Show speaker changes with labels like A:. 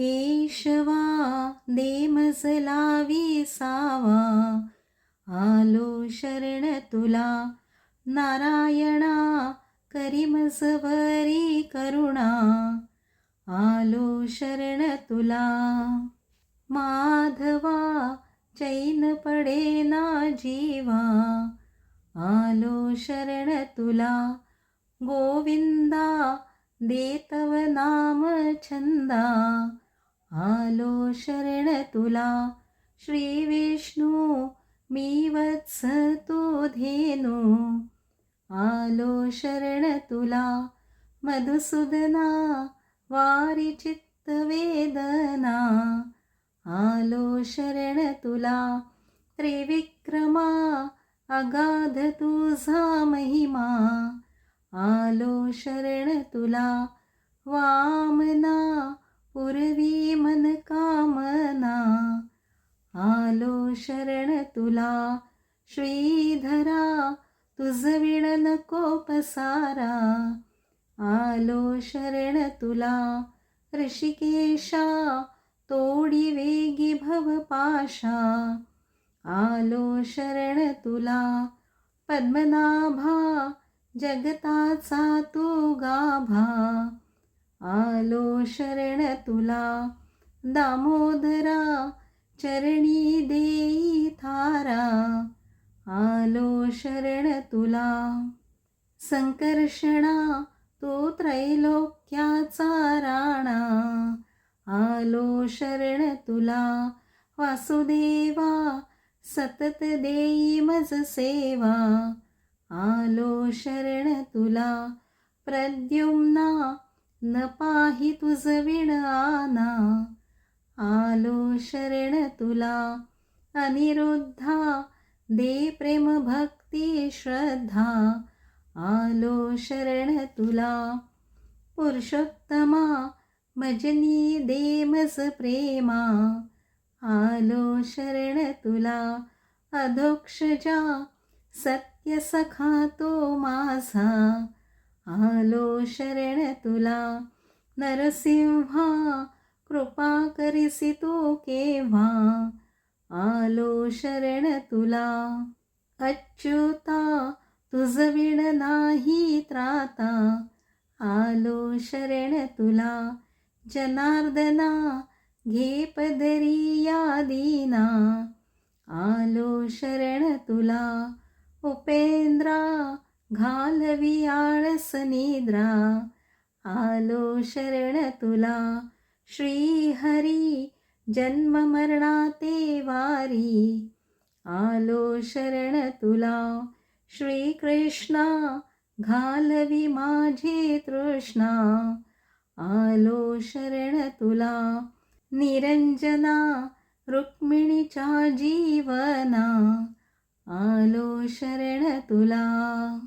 A: केशवा देमसला विसावा आलो शरण तुला नारायणा करीमसवरी करुणा. आलो शरण तुला माधवा चैन पडे ना जीवा. आलो शरण तुला गोविंदा देतव नाम छंदा. आलो शरण तुला. श्री विष्णू मी वत्स तो धेनू. आलो शरण तुला. मधुसूदना वारी चित्त वेदना. आलो शरण तुला. त्रिविक्रमा अगाध तुझा महिमा. आलो शरण तुला. वामना पूर्वी मन कामना आलो शरण तुला. श्रीधरा तुझ विण नको पसारा. आलो शरण तुला. ऋषिकेशा तोडी वेगी भवपाशा आलो शरण तुला. पद्मनाभा जगताचा तू गाभा. आलो शरण तुला. दामोदरा चरणी देई थारा. आलो शरण तुला. संकर्षणा तो त्रैलोक्याचा राणा. आलो शरण तुला. वासुदेवा सतत देई मज सेवा. आलो शरण तुला. प्रद्युम्ना न पाही तुझ विण आना. आलो शरण तुला अनिरुद्धा दे प्रेम भक्ती श्रद्धा. आलो शरण तुला पुरुषोत्तमा मजनी दे मज प्रेमा. आलो शरण तुला अधोक्षजा सत्य सखा तो माझा. आलो शरण तुला. नरसिंहा कृपा करिसी तू केव्हा? आलो शरण तुला. अच्युता तुझ विण नाही त्राता. आलो शरण तुला. जनार्दना घे पदरी या दीना आलो शरण तुला. उपेंद्रा घालवी आळस निद्रा. आलो शरण तुला. श्री हरी जन्म मरणाते वारी. आलो शरण तुला. श्री कृष्णा घालवी माझे तृष्णा. आलो शरण तुला. निरंजना रुक्मिणीच्या जीवना. आलो शरण तुला.